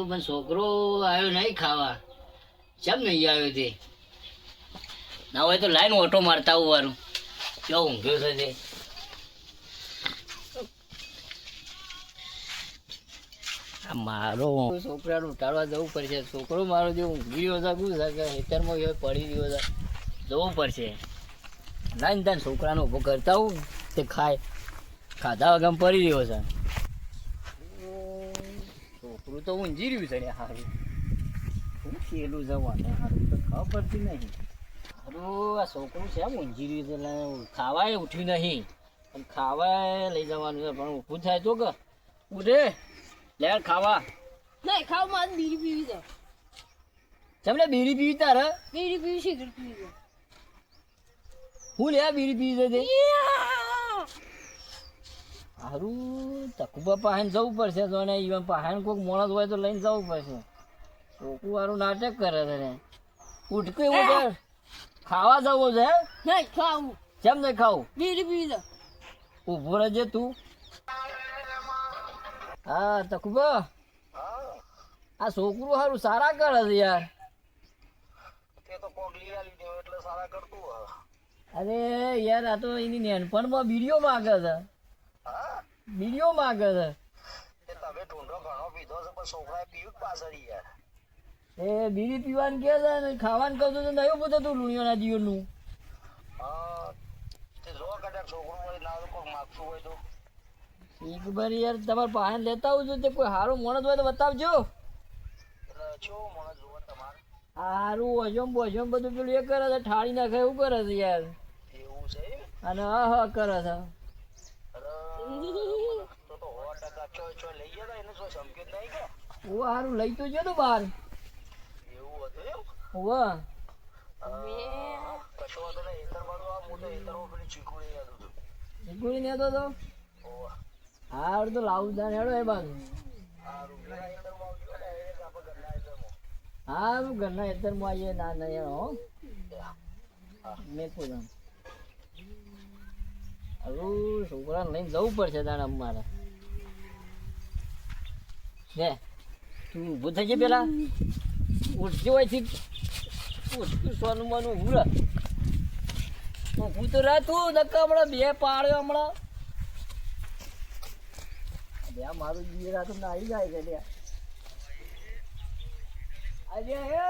કીધું પણ છોકરો આવ્યો નહીં ખાવા. ચમ નહીં આવ્યો તે? ના હોય તો લાઈન ઓટો મારતા આવું વારું. કેવો ઊંઘ્યો છે તે? મારો છોકરાનું ઉઠાડવા જવું પડશે. છોકરો મારો જે ઊંઘી ગયો છે, શું છે કે હેતરમાં પડી રહ્યો છે. જવું પડશે. લાઈન તાન છોકરાનો ઊભો કરતા હું તે ખાય. ખાધા વગર પડી ગયો છે. છોકરું તો ઊંઘી રહ્યું છે ને હારું. શું થયેલું જવાનું હારું તો ખબર પડતી નહીં. હારું આ છોકરું છે એમ ઊંઘી રહ્યું છે એટલે ખાવાય ઉઠ્યું નહીં. પણ ખાવાય લઈ જવાનું છે પણ ઊભું થાય તો કે. ઉઠે લે ખાવા. નહીં ખાવ મારે બીડી પીવી છે. ચમલે બીડી પીવી તારે? બીડી પીવી સિગરેટ પીવી છે. હું લે બીડી પીવી છે તે? હારું તકુબા પાસે જવું પડશે. તો ને ઈવન પાસે કોઈક માણસ હોય તો લઈને જવું પડશે. છોકરું વાળું નાટક કરે છે ને. ઉઠકે ઉઠે. ખાવા જવું છે? નહીં ખાવું. કેમ નહીં ખાવું? બીડી પીવી ઊભો રહેજે તું. હા તકુબા આ છોકરું સારું સારા કરે છે યાર. અરે યાર આ તો એની નેનપણમાં બીડીઓ માગે છે. બીડીઓ માગે છે. એ બીડી પીવાનું કે છે ને ખાવાનું કહું છું તો નહીં પૂછે તું લુણિયાના જીવનનું એક વાર યાર તમારે પાસે લેતા આવજો તે કોઈ સારું માણસ હોય તો બતાવજો. સારું વજમ બોજમ બધું પેલું એ કરે છે ઠાળી નાખે એવું કરે છે યાર. અને હા હા કરે છે. સારું લઈ તો ગયો તો બહાર. ઓવા ચીકુડી ને તો? હારું તો લાવું જાણ હેડો એ બાજુ. હારું ઘરના હેતરમાં. આવીએ ના ના યાર હો. મેં હવે છોકરાને લઈને જવું પડશે તાણે અમારે. ને તું ઊભું થઈ જાય પેલા. ઉઠજો હોયથી ઉઠતું સોનું માનું ઊભું હું તો રહે તું નક્કા હમણાં બે પાડ્યો હમણાં. બે મારું જીરા તો નાઈ જાય છે આજે હે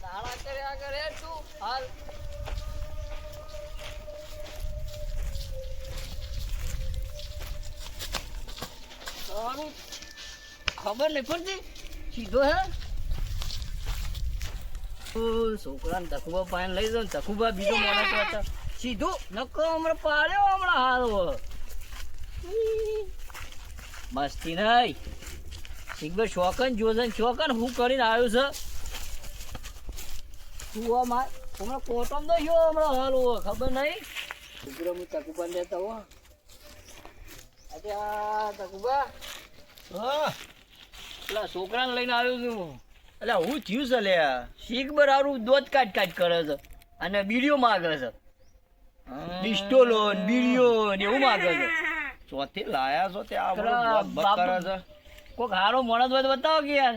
તાળા કર્યા કરે તું હાલ ખબર નહીં પડતી. સીધો હે? છોકરા છોકરાને તકુબા પાણી લઈ જાઉં. તકુબા બીજો માણસ હતા. સીધું? નકો હમણાં પાડ્યો હમણાં હારો. મસ્તી નહીં. શીખબર શોકન જોજન શોકન હું કરીને આવ્યો છે. તું અમાર હમણાં કોટમ તો ગયો હમણાં હાલો, ખબર નહીં? છોકરો હું તકુબા લેતા હો આ તકુબા પેલા છોકરાને લઈને આવ્યો છું એટલે હું થયું છે લે શીખ બરાબર દોધ કાઢ કાઢ કરે છે અને બીડીઓ માગે છે. પિસ્ટોલો ને બીડીઓ ને એવું માગે છે. ચોથી લાયા છો તે આ કરે છે. કોઈક હારો માણસ હોય તો બતાવો કે યાર?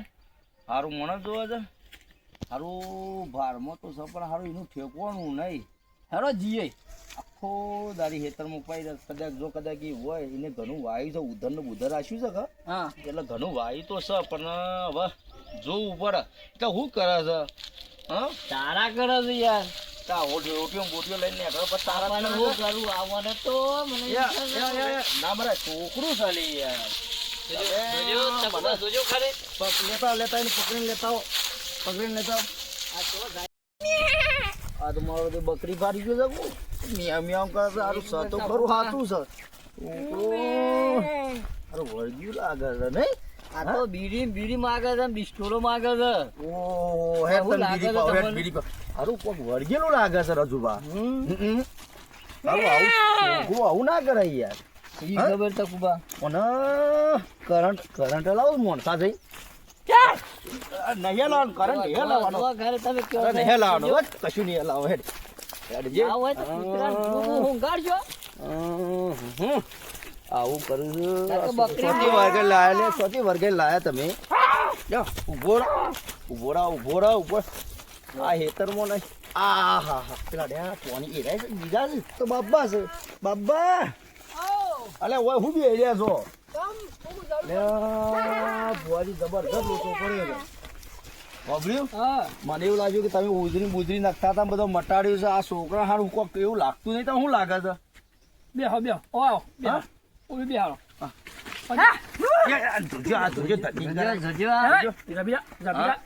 હારું મણસ જોવે છે? હારું ભારમાં તો પણ હારું એનું ઠેકવાનું નહીં. હારો જીએ. આખો દાડી હેતરમાં દે. કદાચ જો કદાચ ઈ હોય એને ઘણું વાયુ છે ઉધર ને ઉધર આશ્યું છે કે હા. એટલે ઘણું વાયુ તો છે પણ હવે જોવું પડે. કે શું કરે છે? હા? તારા કરે છે યાર. છોકરું છે લેતા લેતા પકડીને લેતા પકડીને લેતા. આ તો મારો તો બકરી ફાડી ગયો છે મિયા મિયાવ કરે સારું છે તો ખરું હાથું છે અરે વળગ્યું લાગે છે ને આ તો બીડી બીડી માગે છે બિસ્ટોરો માગે છે. ઓ હે તન બીડી પાવ, હે બીડી પાવ. હારું કોક વળગેલું લાગે છે રજુબા હમ. હારું આવું ગો આવું ના કરે યાર. ઈ? ખબર તકુબા ઓના કરંટ કરંટ લાવું મોણસા જઈ નહીં લાવવાનું કરંટ નહીં લાવવાનો ઘરે તમે કયો નહીં લાવવાનો કશું નહીં લાવો હેડ. આવું કરું છું. વર્ગે લાયા સોથી વર્ગે લાયા તમે. આ હેતરમાં નહીં. આ હા હા પેલા ડ્યા કોની એ રહ્યા છે? બીજા તો બાબા છે. બાબા અલે ઓય હું બી રહ્યા છો? ભુવાજી જબરદસ્ત લોચો પડ્યો વાપર્યું? મને એવું લાગ્યું કે તમે ઉજરી બુજરી નાખતા હતા બધા મટાડ્યું છે. આ છોકરા હારું કોક એવું લાગતું નહીં તો શું લાગે છે? બેહો બેહો ઓ આવો. બેહો હા?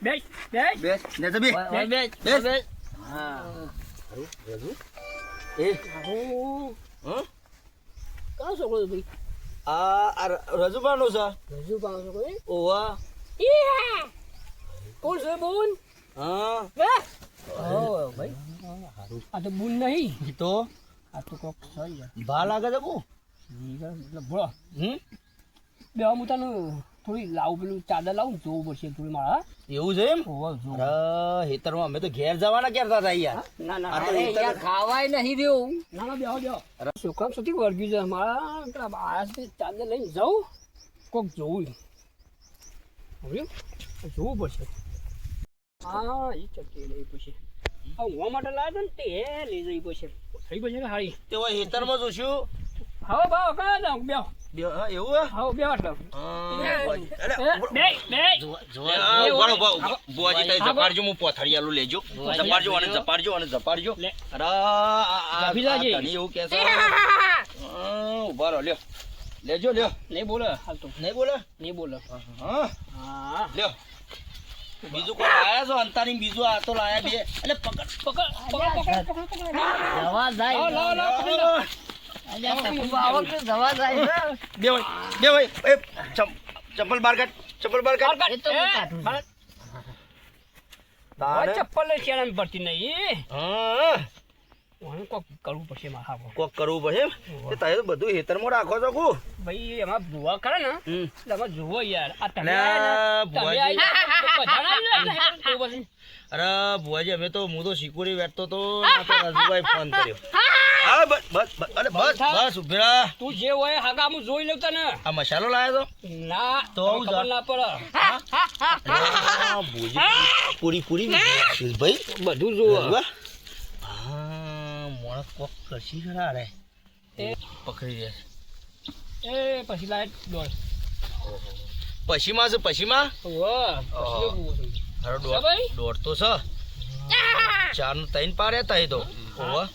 બે બે તો બે. બેસ. ઓય, બેસ. હા? છે આ રજુબાનું છે. રજુ પાવ છોકરો એ? ઓવા ઈયા! કોણ છે બોન? હા. ઓ, ભાઈ. આ તો બોન નહીં. તો? આ તો કોક છે ભા લાગે છે કુ એટલે ભળો. હમ? બે હું તને થોડી લાવું પેલું ચાદર લાવું જોવું પડશે થોડી મારા એવું છે એમ? અરે હેતરમાં અમે તો ઘેર જવાના કરતા હતા યાર ના ના અરે યાર ખાવાય નહીં દેવું. ના ના બેહો બેહો. છોકરા સુધી વર્ગ્યું છે. મારા પેલા બાળા ચાદર લઈને જાઉં. કોક જોવું હવે જોવું પડશે. હા એ ચકી લઈ પછી. હું માટે લાવ્યો ને તે લઈ જઈ પડશે થઈ પછી હારી. તે હેતરમાં જોશું. હવે ભાવ કાં જાઉં બે બે એવું હે? હવે બે એટલે બે બે હા, પોથળિયાલું લેજો ઝપાડજો અને ઝપાડજો અને અરે આ-. તને એવું કે છે ઊભા રહો લ્યો લેજો લ્યો નહીં બોલે હાલ તો નહીં બોલે નહીં બોલે હા હા લ્યો બીજું કોઈ લાયા છો અંતારી બીજું આ તો લાયા બે એટલે પકડ પકડ પકડ પકડ જવા જાય લાવો, લાવો, પકડી બે ભાઈ બે ભાઈ એ ચમ- ચપ્પલ બહાર કાઢ ચપ્પલ બાર કાઢ. એ તો કાઢું ચપ્પલ લઈ શેણાની પડતી નહીં હા. કોક કરવું પડશે મારા કોક કરવું પડે એમ? તો બધું હેતરમાં રાખો છો કુ? ભાઈ એમાં ભૂવા કરે ને? જુઓ યાર. આ તમે. અરે ભુવાજી અમે તો હું તો સિક્યુરિટી બેઠતો તો ના તો રાજુભાઈ ફોન કર્યો. હા બસ બસ અરે બસ બસ ઊભી તું જે હોય હાગા હું જોઈ લઉં તને. આ મસાલો લાવ્યો ના તો ખબર ના પડે. પૂરી પૂરી ભાઈ બધું જુઓ. હા મોણ કોક કરશી ખરા રે. એ- પકડી જાય એ પછી લાય દોડ. પછીમાં છે પછીમાં? વાહ પછી ઓહો. છે. ભાઈ? દોડ દોડ તો છે. ચારનું તૈન પાડ્યા તા તો. ઓવા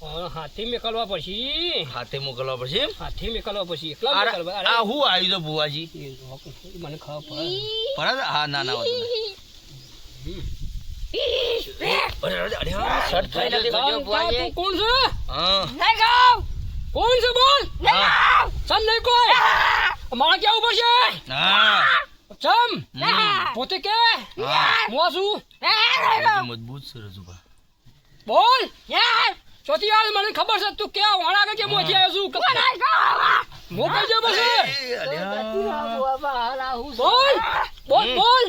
હાથી મેકલવા પછી હાથે મોકલવા પછી? હાથી મેકલવા પછી એકલા અરે, આ હું આવ્યું તો બુવાજી મને ખબર પડે. હા ના ના કોણ છે? કોણ છે બોલ? નહીં કોઈ. મારે કેવું પડશે? ચમ. પોતે કે? હા. હું છું મજબૂત છે રજુભા બોલ. ચોથી યાર મને ખબર છે તું ક્યાં કે મોથી આવ્યો છું? મોકલ જે. બોલ બોલ બોલ.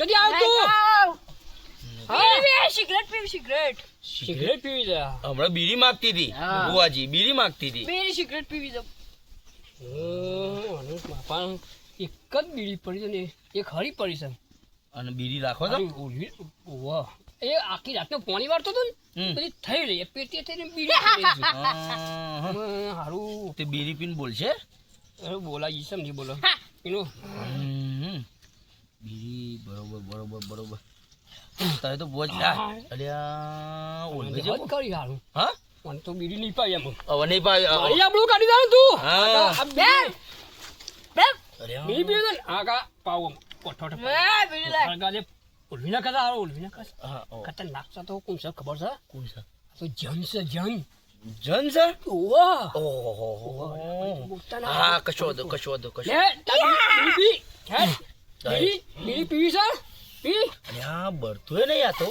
આવ્યો તું. સિગરેટ પીવી સિગરેટ. સિગરેટ પીવી છે. હમણાં બીડી માંગતી હતી. બુવાજી બીડી માંગતી હતી. બીડી સિગરેટ પીવી છે. બાપા એક જ બીડી પડી છે ને એક હરી પડી છે. અને બીડી રાખો છો? વાહ. એ આખી રાતનો પાણી વાળતો હતો ને પછી થઈ રહી પેટી થઈને બીડી. હારું. તે બીડી પીને બોલશે? અરે સમજી બોલો. એનું બીડી બરોબર બરોબર બરોબર. તારે તો બોજ અલ્યા ઓલવે કરી હારું. હા? મને તો બીડી નહીં પાઈ એમ. હવે નહીં પાય અહીં આપણું કાઢી દે તું. હા. બે બીડી- અરે બીડી ને આગા પાવ. કોઠો બીડી લાય. આગા જે ઉલવીના કદા આવો ઉલવીના હા ઓ, ખતરનાક છે તો કોણ છે? ખબર છે? કોણ છે? તો જન છે જન. જન છે? ઓવા ઓહો. હા કશો દો કશો દો કશો લે. બીડી બીડી પીવી છે? પી? અને આ બરતું નહીં આ તો.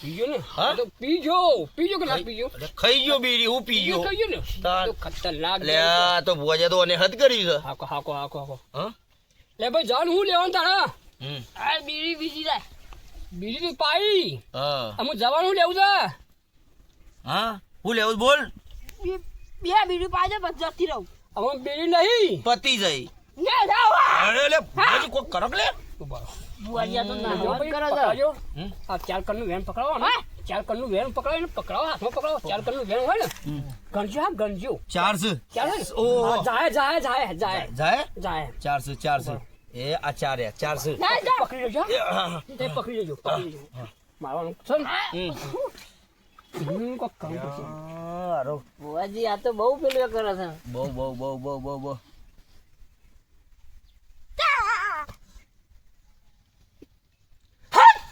પીજો ને? હા? તો પીજો. પીજો કે ના પીજો? ખાઈ ગયો બીડી હું પી ગયો. પીજો ને. તો ખતરનાક લે આ તો ભુવાજા તો અને હદ કરી છે. હાકો હાકો હાકો હાકો. હા? લે ભાઈ જાન હું લેવાનું તારા? હમ. આ બીડી બીજી જાય. બીજી તો પાઈ. હા. હું જવાનું લેવું છે? હા? હું લેવું બોલ. બે- બીજું પાઈ જાય બસ જતી રહું. હવે બીજી નહીં. પતી જાય ને જાવ. અરે લે ભુવાજી કોક કરક લે? તો કરે? આ ચાર કણનું વેન પકડાવો ને. ચાર કણનું વેન પકડાવો ને પકડાવો હાથમાં પકડાવો. ચાર કણનું વેન હોય ને. હા ગણજો. ચાર છે. હા, જાય જાય જાય જાય. જાય? જાય. ચાર છે ચાર છે. એ આ ચાર એ ચાર છે. પકડી લેજો. તે પકડી લેજો પકડી લેજો. મારવાનું છે ને? હમ. કામ. આ તો બહુ પેલું કરે છે. બહુ બહુ બહુ બહુ બહુ બહુ.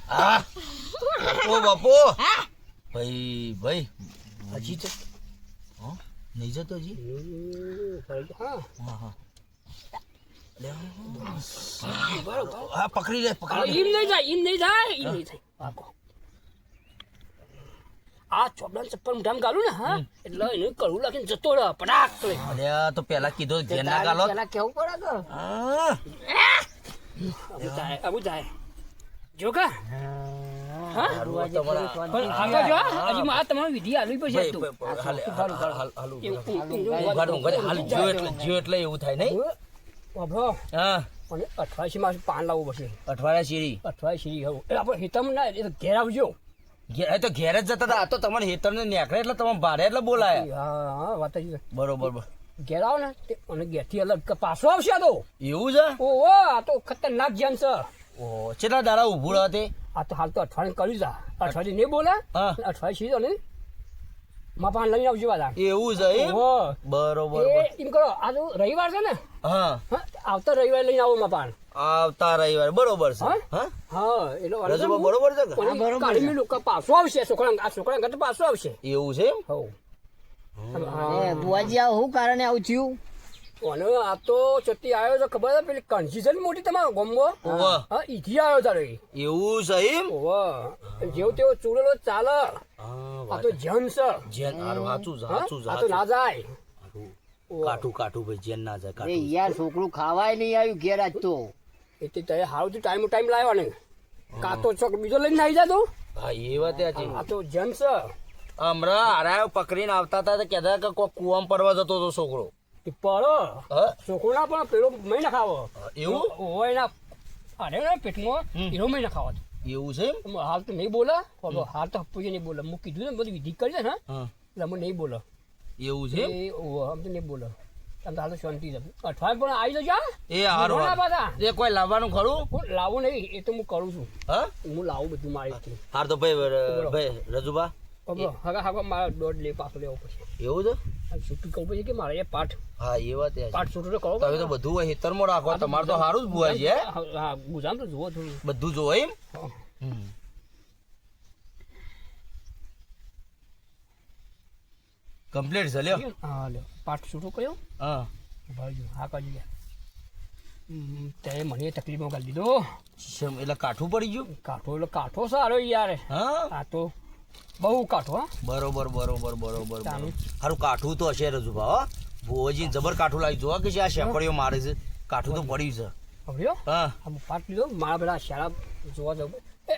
હા. ઓ બાપુ. ભાઈ ભાઈ. હજી તો હા નહીં જતો હજી? હા હા. હા પકડી લે પકડી લે. નહીં જાય એમ નહીં જાય એમ નહીં થાય પાકો આ ચોપડા ચપ્પલ મુઠામાં ગાલું ને હા? એટલે એને કડવું લાગીને જતો રહે પટાક કરે. અલ્યા તો પેલા કીધો ધ્યાન ના ગાલો. પેલા કેવું પડે તો હા. જાય જાય. જો કા? જ્યો જ્યો એટલે એવું થાય નહીં? બાબરો હા. અને અઠવાશી માં પાન લાવવું પડશે. અઠવાડિયા શીરી અઠવાડિયે શીરી હવું. એટલે આપણે હિતમ ના એ તો ઘેર આવજો. ઘેર એ તો ઘેર જ જતા હતા. આ તો તમારે હેતર ને નેકળે એટલે તમે ભાડે એટલે બોલાયા. હા હા વાત જ. બરોબર બરોબર. ઘેર આવો ને તે અને ઘેરથી અલગ પાછો આવશે તો. એવું છે? ઓહો આ તો ખતરનાક જેમ છે. ઓ કેટલા દાડા ઊભું રહે તે? આ તો હાલ તો અઠવાડિયે કર્યું છે અઠવાડિયે નહીં બોલે. હા. અઠવાડિયે સીધો ને માં પાન લઈને આવજો પાછા. એવું છે એમ? બરોબર એ એમ કરો આ તો રવિવાર છે ને? હા. હા આવતા રવિવારે લઈને આવો માં પાન આવતા રવિવારે બરોબર છે. હા? હા? હા એટલે વાંધો બરોબર છે કે? ઓલી કાળી મિલું કે પાછો આવશે છોકરા આ છોકરા ઘર પાછો આવશે. એવું છે એ બુઆજી આ હું કારણે આવું થયું? અને આ તો ચટ્ટી આવ્યો તો ખબર છે? પેલી કણસી છે ને મોટી તમારો ગોમ્બો હા ઈથી આવ્યો તારે એવું છે એમ? ઓવા જેવો તેવો ચૂડેલો ચાલે. આ તો જન છે. જેન સાચું? સાચું આ તો ના જાય. કાઠું કાઠું ભાઈ જેન ના જાય એ કાઠું. યાર છોકરું ખાવાય નહીં આવ્યું ઘેર આજ તો. એટલે તે હાવ તો ટાઈમ ટાઈમ લાવ્યો ને. કાતો ચોક બીજો લઈને આવી જાતો હા એ વાત છે આ તો જન છે. હમણાં હારા પકડીને આવતા હતા તો કહેતા કે કોઈ કુવામ પડવા જતો હતો છોકરો. પડો હા. ના પણ પેલો મહી ના ખાવો. એવું? હોય ના અરે ને પેટમાં એનો મહી ના ખાવો. એવું છે હાલ તો નહીં બોલે. હાલ તો હપ્પુજી નહીં બોલે. હું કીધું ને બધું વિધિ કરી છે ને એટલે અમે નહીં બોલે. એવું છે એ આમ તો નહીં બોલે. આમ તો હાલ તો શાંતિ છે. અઠવાડિયે પણ આવી જજો એ હારો એ કોઈ લાવવાનું ખરું? હું લાવું નહીં એ તો હું કરું છું. હા? હું લાવું બધું મારી હાર તો ભાઈ ભાઈ રજુબા હા હા મારા દોઢ લે પાછો લેવો પછી એવું છે? છૂટું કરવું પડશે કે મારે એ પાઠ હા એ વાત પાઠ છૂટું તો તમે તો બધું હોય હેતરમાં રાખો તમારે તો સારું જ ભુવાજી છે. હા હા, તો જુઓ થોડું. બધું જુઓ એમ? કમ્પ્લીટ છે લ્યો. હા લ્યો. પાઠ છૂટું કયો હા. ભાઈ હા હમ, તે મને તકલીફમાં કરી દીધો. એટલે કાઠું પડી ગયું? કાઠો એટલે કાઠો સારો યાર. હા? આ તો બહુ કાઠો હા. બરોબર બરોબર બરોબર. સારું કાઠું તો હશે રજુભા હો. ભુવાજી જબર કાઠું લાવી જોવા કે છે આ શેફળીઓ મારે છે. કાઠું તો પડ્યું છે. પડ્યો હા. પાઠ લીધો મારા બધા શાળા જોવા જવું. એ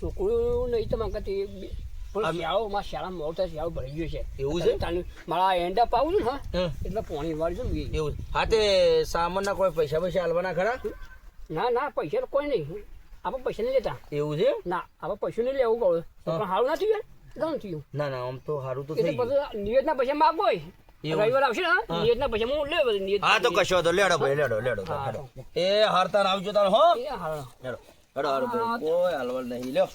છોકરું નહીં તો માંગતી પણ શિયાળો માં શાળા મોડું શિયાળો ભરી ગયો છે. એવું છે? તાનું- મારા એંડા પાવું છું ને હા. એટલે પોણી વાળી છું એવું. હા તે સામાનના કોઈ પૈસા પૈસા હાલવાના ખરા? ના ના પૈસા તો કોઈ નહીં. આપણે પૈસા નહીં લેતા. એવું છે? ના આપણે પૈસા નહીં લેવું કહું. પણ સારું નથી યાર ઘણું થયું? ના ના આમ તો સારું તો થઈ ગયું. નિયતના પૈસા માગો રવિવાર આવશે ને નિયતના પૈસા હું લે નિયત હા તો કશો તો લેડો ભાઈ લેડો લેડો તો, હા, લેડો. એ હારતા આવજો તાર હો. લેડો હેડો હારો ભાઈ. કોઈ હાલવાલ નહીં લ્યો.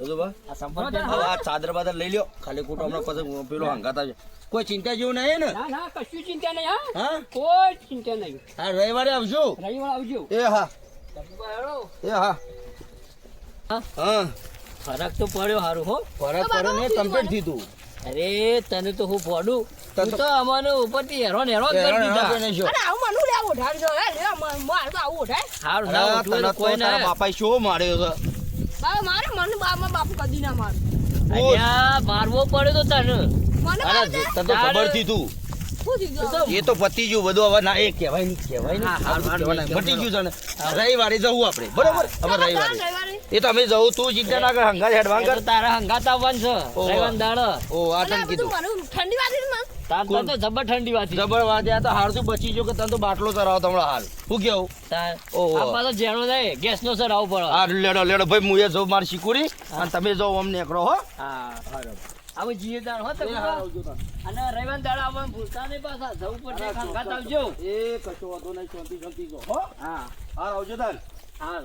રજુભા આ સંપર્ક હવે આ ચાદર બાદર લઈ લ્યો. ખાલી ખોટો હમણાં પછી પેલો હંગાતા છે કોઈ ચિંતા જેવું નહીં ને? ના ના કશું ચિંતા નહીં હા? કોઈ ચિંતા નહીં. હા રવિવારે આવજો. રવિવારે આવજો. એ હા. એ હા. હા. ફરક તો પડ્યો સારું હો. ફરક પડ્યો ને કમ્પ્લીટ થયું અરે તને તો હું ફોડું. તને તું તો- તો ઉપરથી હેરો હેરો કરી દીધા. અરે આવું મનું લે ઓઢાડી જો હે લે માર તો આવું ઓઢાય હારું ના ઉઠવું કોઈ ના બાપાએ શો માર્યો છે? બાબા મારે મને બાપા બાપુ કદી ના માર. અલ્યા મારવો પડે તો તને. મને તને તો ખબરથી તું. એ તો પતી ગયું બધું હવે ના એ કહેવાય નહીં કહેવાય નહીં. હા, મટી ગયું જાણે રવિવારે જવું આપણે. બરોબર? હવે રવિવારે. એ તો અમે જવું તું ચિંતા ના કર હંગાત હેડવાન કર. તારા હંગાત આવવાનું છે. ઓહો. રવિવાર દાડો. ઓ આ અરે તને આ બધું કીધું. ઠંડી વાગી તાર તો જબર ઠંડી વાત જબર વાત આ તો હારતું બચી જો કે તને તો બાટલો ચરાવો તમને હાલ. શું કેવું? તાર ઓહો. તો જેણો નહીં ગેસ નો સર આવું પડે. આ લેડો લેડો ભાઈ હું એ માર મારી શીકુરી અને તમે જો અમને એકડો હો. હા આવું જીએ તાર હો તમે અને રવિવાર દાડો આવવાનું ભૂલતા નહીં પાછા. જવું પડશે હંગાત આવજો. એ કશો વાંધો નહીં શાંતિ શાંતિ જો. હો? હા. હાર આવજો તાન હા